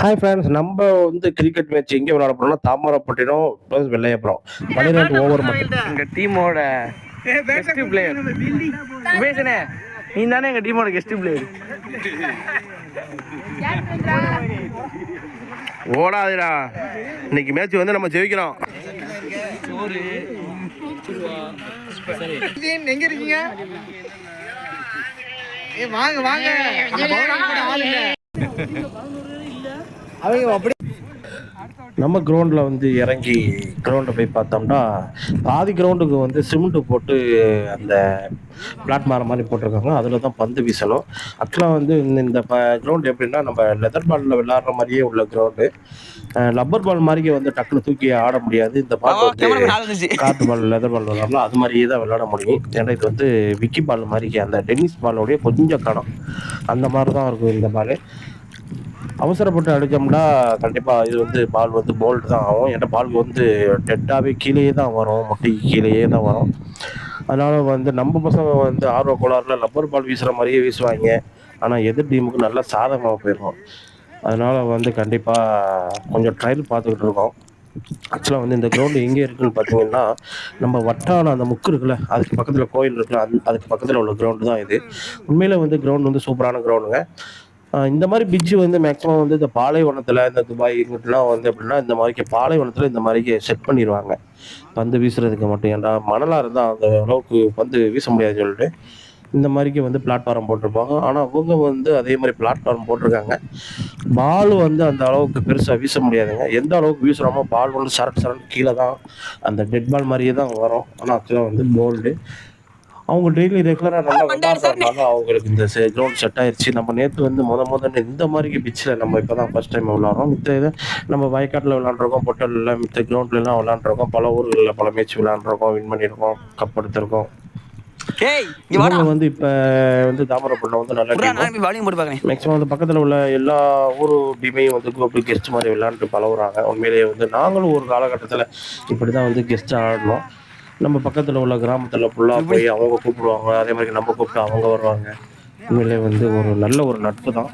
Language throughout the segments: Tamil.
ஹாய் ஃப்ரெண்ட்ஸ் நம்ம வந்து கிரிக்கெட் மேட்ச் எங்கே விளையாட போறோம்னா தாமரப்பட்டினம் ப்ளஸ் வெள்ளையப்புறம் பன்னிரெண்டு ஓவர் மட்டும். எங்க டீமோட கெஸ்ட் பிளேயர் உபேசனே நீ தானே எங்க டீமோட கெஸ்ட் பிளேயர் ஓடாதுடா. இன்னைக்கு மேட்ச் வந்து நம்ம ஜெயிக்கிறோம். எங்க இருக்கீங்க? வாங்க வாங்க. அவங்க அப்படி நம்ம கிரவுண்டில் வந்து இறங்கி கிரவுண்டை போய் பார்த்தோம்னா பாதி கிரவுண்டுக்கு வந்து சிமெண்ட் போட்டு அந்த பிளாட்மாரம் மாதிரி போட்டிருக்காங்க. அதில் தான் பந்து வீசணும். ஆக்சுவலாக வந்து இந்த இந்த கிரவுண்ட் எப்படின்னா நம்ம லெதர் பாலில் விளையாடுற மாதிரியே உள்ள கிரவுண்டு லப்பர் பால் மாதிரியே வந்து டக்குன்னு தூக்கி ஆட முடியாது. இந்த பால் வந்து காட்டு பால் லெதர் பால் விளாட்லாம் அது மாதிரியே தான் விளையாட முடியும். ஏன்னா இது வந்து விக்கி பால் மாதிரி அந்த டென்னிஸ் பாலோடைய கொஞ்சம் கணம். அந்த மாதிரி தான் இருக்கும் இந்த பால் அவசரப்பட்டு அடித்தோம்னா கண்டிப்பாக இது வந்து பால் வந்து போல்டு தான் ஆகும். ஏன்னா பால் வந்து டெட்டாகவே கீழேயே தான் வரும். முட்டைக்கு கீழேயே தான் வரும். அதனால் வந்து நம்ம பசங்க வந்து ஆர்வ கோளாறுல லப்பர் பால் வீசுகிற மாதிரியே வீசுவாங்க. ஆனால் எதிர் டீமுக்கு நல்லா சாதகமாக போயிடும். அதனால் வந்து கண்டிப்பாக கொஞ்சம் ட்ரையல் பார்த்துக்கிட்டு இருக்கோம். ஆக்சுவலாக வந்து இந்த கிரவுண்டு எங்கே இருக்குன்னு பார்த்தீங்கன்னா நம்ம வட்டான அந்த முக்கு இருக்குல்ல அதுக்கு பக்கத்தில் கோயில் இருக்குல்ல அந் அதுக்கு பக்கத்தில் உள்ள கிரவுண்டு தான் இது. உண்மையில் வந்து கிரவுண்ட் வந்து சூப்பரான கிரவுண்டுங்க இந்த மாதிரி பிட்ஜு வந்து மேக்ஸிமம் வந்து இந்த பாலைவனத்தில் இந்த துபாய் இங்கிட்டலாம் வந்து எப்படின்னா இந்த மாதிரி பாலைவனத்தில் இந்த மாதிரி செட் பண்ணிடுவாங்க பந்து வீசுறதுக்கு மட்டும் ஏன்னா மணலாக இருந்தால் அந்த அளவுக்கு பந்து வீச முடியாதுன்னு சொல்லிட்டு இந்த மாதிரிக்கு வந்து பிளாட்ஃபார்ம் போட்டிருப்பாங்க. ஆனால் அவங்க வந்து அதே மாதிரி பிளாட்ஃபார்ம் போட்டிருக்காங்க. பால் வந்து அந்த அளவுக்கு பெருசாக வீச முடியாதுங்க. எந்த அளவுக்கு வீசுகிறோமோ பால் வந்து சரட்டு சரட்டு கீழே தான் அந்த டெட் பால் மாதிரியே தான் வரும். ஆனால் ஆக்சுவலாக வந்து போல்டு அவங்க டெய்லி ரெகுலராக நல்லா விளாட்றதுனால அவங்களுக்கு இந்த கிரவுண்ட் செட் ஆயிடுச்சு நம்ம நேற்று வந்து முத முதல்ல இந்த மாதிரி பிச்சில் நம்ம இப்போ தான் ஃபஸ்ட் டைம் விளாட்றோம் மித்த இதை நம்ம வயக்காட்டில் விளாண்டுருக்கோம் பொட்டலில் மித்த கிரவுண்ட்லாம் விளாண்டுருக்கோம் பல ஊர்களில் பல மேட்ச் விளாண்டுருக்கோம் வின் பண்ணியிருக்கோம். கப் எடுத்திருக்கோம். இவங்க வந்து இப்போ வந்து தாமரப்பட்டினம் வந்து நல்ல மேக்ஸிமம் வந்து பக்கத்தில் உள்ள எல்லா ஊர் டீமையும் வந்து கூப்பிட்டு கெஸ்ட் மாதிரி விளையாண்டு பழகுறாங்க. உண்மையிலேயே வந்து நாங்களும் ஒரு காலகட்டத்தில் இப்படி தான் வந்து கெஸ்ட் ஆடணும். நம்ம பக்கத்தில் உள்ள கிராமத்தில் ஃபுல்லாக போய் அவங்க கூப்பிடுவாங்க. அதே மாதிரி நம்ம கூப்பிட்டு அவங்க வருவாங்க. உண்மையிலே வந்து ஒரு நல்ல ஒரு நட்பு தான்.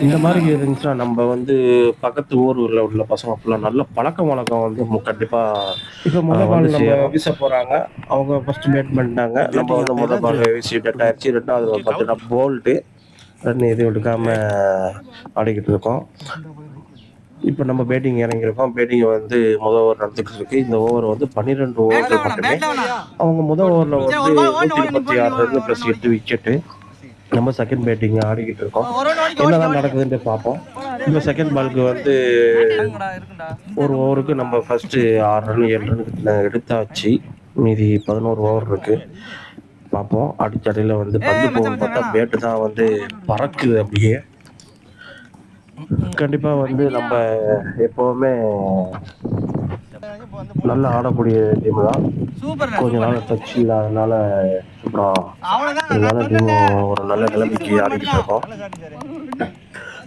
இந்த மாதிரி இருந்துச்சுன்னா நம்ம வந்து பக்கத்து ஊரில் உள்ள பசங்க ஃபுல்லாக நல்ல பழக்க வழக்கம் வந்து மு- கண்டிப்பா இப்போ முதல் பால் நம்ம வீச போறாங்க. அவங்க ஃபர்ஸ்ட் பேட் பண்ணிட்டாங்க. நம்ம வந்து முதல் பால் வீசி டெட் ஆயிடுச்சு. ரெண்டாவது பார்த்தீங்கன்னா போல்ட்டு ரன் எதுவும் எடுக்காம ஆடிக்கிட்டு இருக்கோம். இப்போ நம்ம பேட்டிங் இறங்கியிருக்கோம். பேட்டிங் வந்து முதல் ஓவர் நடந்துக்கிட்டு இருக்கு. இந்த ஓவர் வந்து பன்னிரெண்டு ஓவர்கள் மட்டுமே அவங்க முதல் ஓவரில் வந்து நூற்றி முப்பத்தி ஆறு ரன் ப்ளஸ் எட்டு விக்கெட்டு நம்ம செகண்ட் பேட்டிங் ஆடிக்கிட்டு இருக்கோம். என்னதான் நடக்குதுன்னு பார்ப்போம். இந்த செகண்ட் பாலுக்கு வந்து ஒரு ஓவருக்கு நம்ம ஃபர்ஸ்ட் ஆறு ரன் ஏழு ரன் எடுத்தாச்சு. மீதி பதினோரு ஓவர் இருக்கு. பார்ப்போம். அடிச்சடையில் வந்து பந்து போகும் பார்த்தா பேட்டு தான் வந்து பறக்குது அப்படியே. கண்டிப்பா வந்து நம்ம எப்பவுமே நல்லா ஆடக்கூடிய டீம் தான் கொஞ்ச நாள் டச் இல்லாதனால அப்புறம் இதனால டீம் ஒரு நல்ல நிலைமைக்கு ஆடிக்கிட்டு இருக்கோம்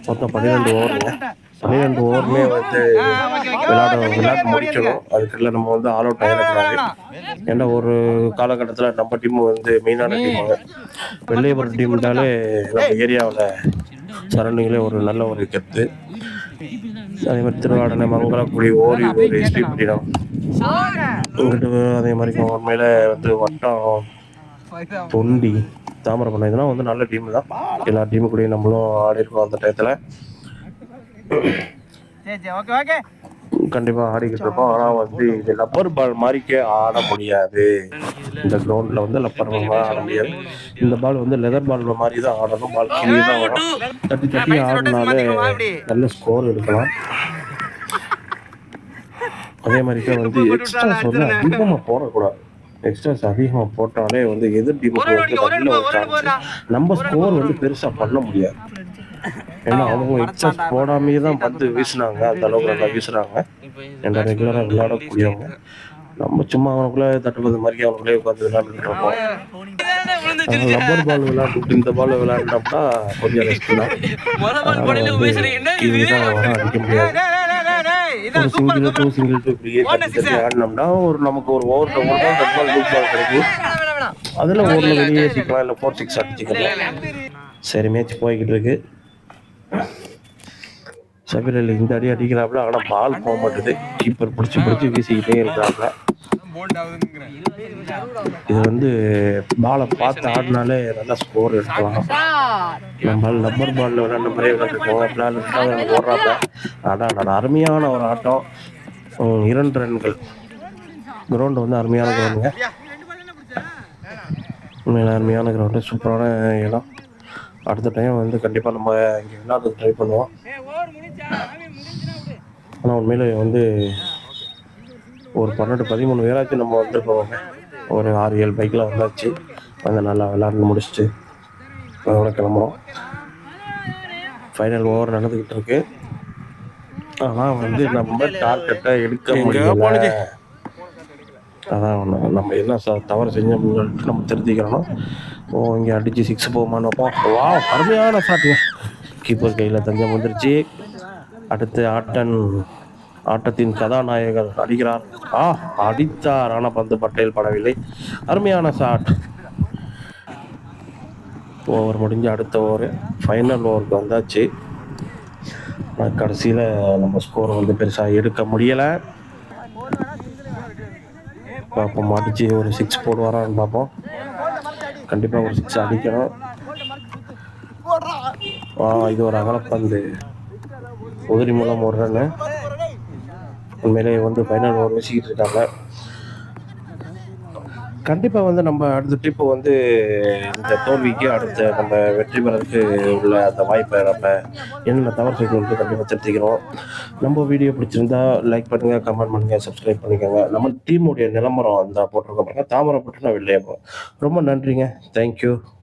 மொத்தம் பன்னிரெண்டு ஓவருங்க பன்னிரெண்டு ஓவருமே வந்து விளையாட விளையாட்டு முடிக்கணும் அதுக்குள்ள நம்ம வந்து ஆல் அவுட் ஆகிடக்கூடாது ஏன்னா ஒரு காலகட்டத்தில் நம்ம டீம் வந்து மெயினான டீம் வெள்ளையபுரம் டீம்னாலே நம்ம ஏரியாவில் சரணிகளே ஒரு நல்ல ஒரு கெத்து. அதே மாதிரி திருவாடனை மங்களக்குடி ஓரி ஒரு ஸ்ரீபட்டினம் இங்கிட்டு அதே மாதிரி உண்மையில வந்து வட்டம் தொண்டி தாமிரபரணம் இதெல்லாம் வந்து நல்ல டீம் தான். எல்லா டீமு கூடயும் நம்மளும் ஆடி இருக்கோம் அந்த டயத்தில். ஓகே ஓகே கண்டிப்பா ஆடிக்கிட்டு இருக்கோம் ஆனா வந்து இது லப்பர் பால் மாதிரிக்கே ஆட முடியாது. இந்த கிரவுண்ட்ல வந்து லப்பர் பால் மாதிரி ஆட முடியாது. இந்த பால் வந்து லெதர் பால் மாதிரி தான் ஆடணும். பால் கீழே தான் வரும். தட்டி தட்டி ஆடினாலே நல்ல ஸ்கோர் எடுக்கலாம். அதே மாதிரி தான் வந்து எக்ஸ்ட்ராஸ் வந்து அதிகமாக போடக்கூடாது. எக்ஸ்ட்ராஸ் அதிகமாக போட்டாலே வந்து எதிர் டீமுக்கு வந்து நல்ல ஒரு சான்ஸ் நம்ம ஸ்கோர் வந்து பெருசா பண்ண முடியாது. ஏன்னா அவங்க எக்ஸ்ட்ராஸ் போடாமையே தான் பந்து வீசுனாங்க. அந்த அளவுக்கு நல்லா வீசுறாங்க ஏன்னா ரெகுலராக விளையாடக்கூடியவங்க. நம்ம சும்மா அவனுக்குள்ள தட்டுப்பது மாதிரி அவனுக்குள்ளே உட்காந்து விளையாண்டுட்டு அதனால ரப்பர் பால் விளையாண்டுட்டு இந்த பால் விளையாண்டோம்னா கொஞ்சம் ரெஸ்ட் தான். இதுதான் அடிக்க முடியாது. ஒரு சிங்கிள் டூ சிங்கிள் டூ இப்படியே ஆடினோம்னா ஒரு நமக்கு ஒரு ஓவர் ஒரு பால் ரெட் பால் லூப் பால் கிடைக்கும். அதில் ஓவரில் வெளியே ஏற்றிக்கலாம் இல்லை ஃபோர் சிக்ஸ் அடிச்சுக்கலாம் சரி மேட்ச் போய்கிட்டு இருக்கு. சபீர் இந்த அடி அடிக்கிறாப்புல ஆனால் பால் போக மாட்டேது. கீப்பர் பிடிச்சி பிடிச்சி வீசிக்கிட்டே இருக்கிறாப்புல. இது வந்து பாலை பார்த்து ஆடினாலே நல்லா ஸ்கோர் எடுக்கலாம். நம்ம நம்பர் பால்ல விளையாண்ட மாதிரியே விளையாண்டுருக்கோம் பிளான் ஓடுறாப்ப அதான் நான் அருமையான ஒரு ஆட்டம். இரண்டு ரன்கள். கிரவுண்டு வந்து அருமையான கிரவுண்டுங்க உண்மையில அருமையான கிரவுண்டு சூப்பரான இடம். அடுத்த டைம் வந்து கண்டிப்பாக நம்ம இங்கே விளையாட ட்ரை பண்ணுவோம். ஆனால் உண்மையில வந்து ஒரு பன்னெண்டு பதிமூணு பேராச்சும் நம்ம வந்துருக்கோங்க ஒரு ஆறு ஏழு பைக்கில் வந்தாச்சு. வந்து நல்லா விளையாண்டு முடிச்சுட்டு அதோட கிளம்புறோம். ஃபைனல் ஓவர் நடந்துக்கிட்டு இருக்கு. ஆனால் வந்து நம்ம டார்கெட்டை எடுக்க முடியல. அதான் ஒன்று நம்ம என்ன ச- தவறு செஞ்சோம்னு சொல்லிட்டு நம்ம திருத்திக்கிறோம் ஓ இங்கே அடித்து சிக்ஸ் போகுமான்னு வைப்போம் வா அருமையான ஷாட்டுங்க கீப்பர் கையில் தஞ்சம் வந்துருச்சு. அடுத்து ஆட்டன் ஆட்டத்தின் கதாநாயகர் அடிக்கிறார் ஆ அடித்தார். ஆனால் பந்து பட்டேல் படவில்லை. அருமையான ஷாட் ஓவர் முடிஞ்சு அடுத்த ஓவர் ஃபைனல் ஓவருக்கு வந்தாச்சு. கடைசியில் நம்ம ஸ்கோர் வந்து பெருசாக எடுக்க முடியலை. பார்ப்போம். அடிச்சு ஒரு சிக்ஸ் போடுவாரான்னு பார்ப்போம். கண்டிப்பாக ஒரு சிக்ஸ் அடிக்கணும். ஆ இது ஒரு அகலப்பந்து. உதிரி மூலம் ஒரு ரன்னு உண்மையிலேயே வந்து ஃபைனல் ஓவர் வீசிக்கிட்டு இருக்காங்க. கண்டிப்பாக வந்து நம்ம அடுத்த ட்ரிப்பு வந்து இந்த தோல்விக்கு அடுத்த நம்ம வெற்றி பெறதுக்கு உள்ள அந்த வாய்ப்பை நம்ம என்னென்ன தவறு செய்யணும்னு கண்டிப்பாக திருத்திக்கிறோம் நம்ம வீடியோ பிடிச்சிருந்தா லைக் பண்ணுங்கள் கமெண்ட் பண்ணுங்கள் சப்ஸ்கிரைப் பண்ணிக்கோங்க. நம்ம டீமுடைய நிலமரம் அந்த போட்டிருக்கோம் தாமரை போட்டு நான் வெளியே ரொம்ப நன்றிங்க. தேங்க்யூ